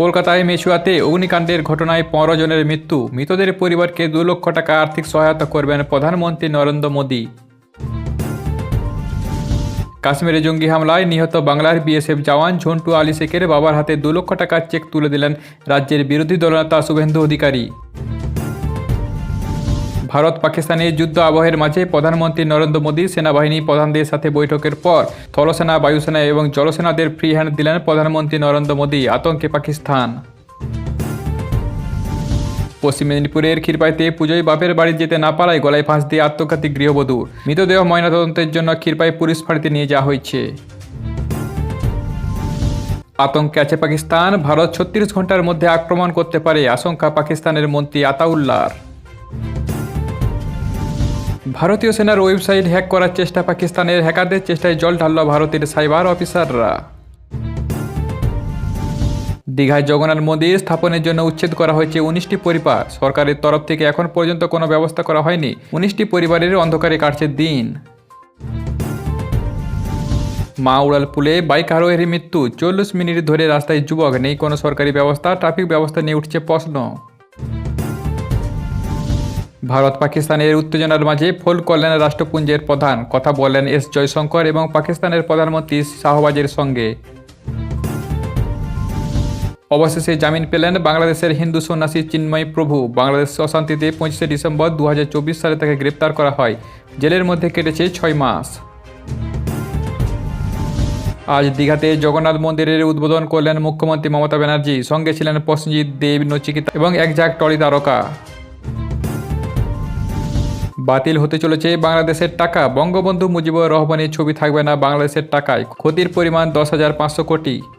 কলকাতায় মেচুয়াতে অগ্নিকাণ্ডের ঘটনায় পনেরো জনের মৃত্যু। মৃতদের পরিবারকে দু লক্ষ টাকা আর্থিক সহায়তা করবেন প্রধানমন্ত্রী নরেন্দ্র মোদী। কাশ্মীরে জঙ্গি হামলায় নিহত বাংলার বিএসএফ জওয়ান ঝন্টু আলী শেখের বাবার হাতে দু লক্ষ টাকার চেক তুলে দিলেন রাজ্যের বিরোধী দলনেতা শুভেন্দু অধিকারী। ভারত পাকিস্তানের যুদ্ধ আবহের মাঝে প্রধানমন্ত্রী নরেন্দ্র মোদী সেনাবাহিনী প্রধানদের সাথে বৈঠকের পর স্থলসেনা বায়ুসেনা এবং জলসেনাদের ফ্রি হ্যান্ড দিলেন প্রধানমন্ত্রী নরেন্দ্র মোদী, আতঙ্কে পাকিস্তান। পশ্চিম মেদিনীপুরের ক্ষীরপাইতে পুজোয় বাপের বাড়ি যেতে না পারায় গলায় ফাঁস দিয়ে আত্মঘাতী গৃহবধূ। মৃতদেহ ময়নাতদন্তের জন্য ক্ষীরপাই পুলিশ ফাঁড়িতে নিয়ে যাওয়া হয়েছে। আতঙ্কে আছে পাকিস্তান। ভারত ছত্রিশ ঘণ্টার মধ্যে আক্রমণ করতে পারে, আশঙ্কা পাকিস্তানের মন্ত্রী আতাউল্লাহর। ভারতীয় সেনার ওয়েবসাইট হ্যাক করার চেষ্টা পাকিস্তানের হ্যাকারদের চেষ্টায় জল ঢালল ভারতের সাইবার অফিসাররা। দীঘায় জগন্নাথ মন্দির স্থাপনের জন্য উচ্ছেদ করা হয়েছে উনিশটি পরিবার। সরকারের তরফ থেকে এখন পর্যন্ত কোনো ব্যবস্থা করা হয়নি। উনিশটি পরিবারের অন্ধকারে কাটছে দিন। মা উড়াল পুলে বাইক আরোহীর মৃত্যু। চল্লিশ মিনিট ধরে রাস্তায় যুবক, নেই কোনো সরকারি ব্যবস্থা, ট্রাফিক ব্যবস্থা নিয়ে উঠছে প্রশ্ন। ভারত পাকিস্তানের উত্তেজনার মাঝে ফোল করলেন রাষ্ট্রপুঞ্জের প্রধান, কথা বললেন এস জয়শঙ্কর এবং পাকিস্তানের প্রধানমন্ত্রী শাহবাজের সঙ্গে। অবশেষে জামিন পেলেন বাংলাদেশের হিন্দু সন্ন্যাসী চিন্ময় প্রভু। বাংলাদেশ অশান্তিতে পঁচিশে ডিসেম্বর দু হাজার চব্বিশ সালে তাকে গ্রেপ্তার করা হয়। জেলের মধ্যে কেটেছে ছয় মাস। আজ দীঘাতে জগন্নাথ মন্দিরের উদ্বোধন করলেন মুখ্যমন্ত্রী মমতা ব্যানার্জি। সঙ্গে ছিলেন প্রসেনজিৎ দেব, নচিকিতা এবং এক ঝাঁক টলি তারকা। বাতিল হতে চলেছে বাংলাদেশের টাকা। বঙ্গবন্ধু মুজিবুর রহমানের ছবি থাকবে না বাংলাদেশের টাকায়। ক্ষতির পরিমাণ দশ হাজার পাঁচশো কোটি।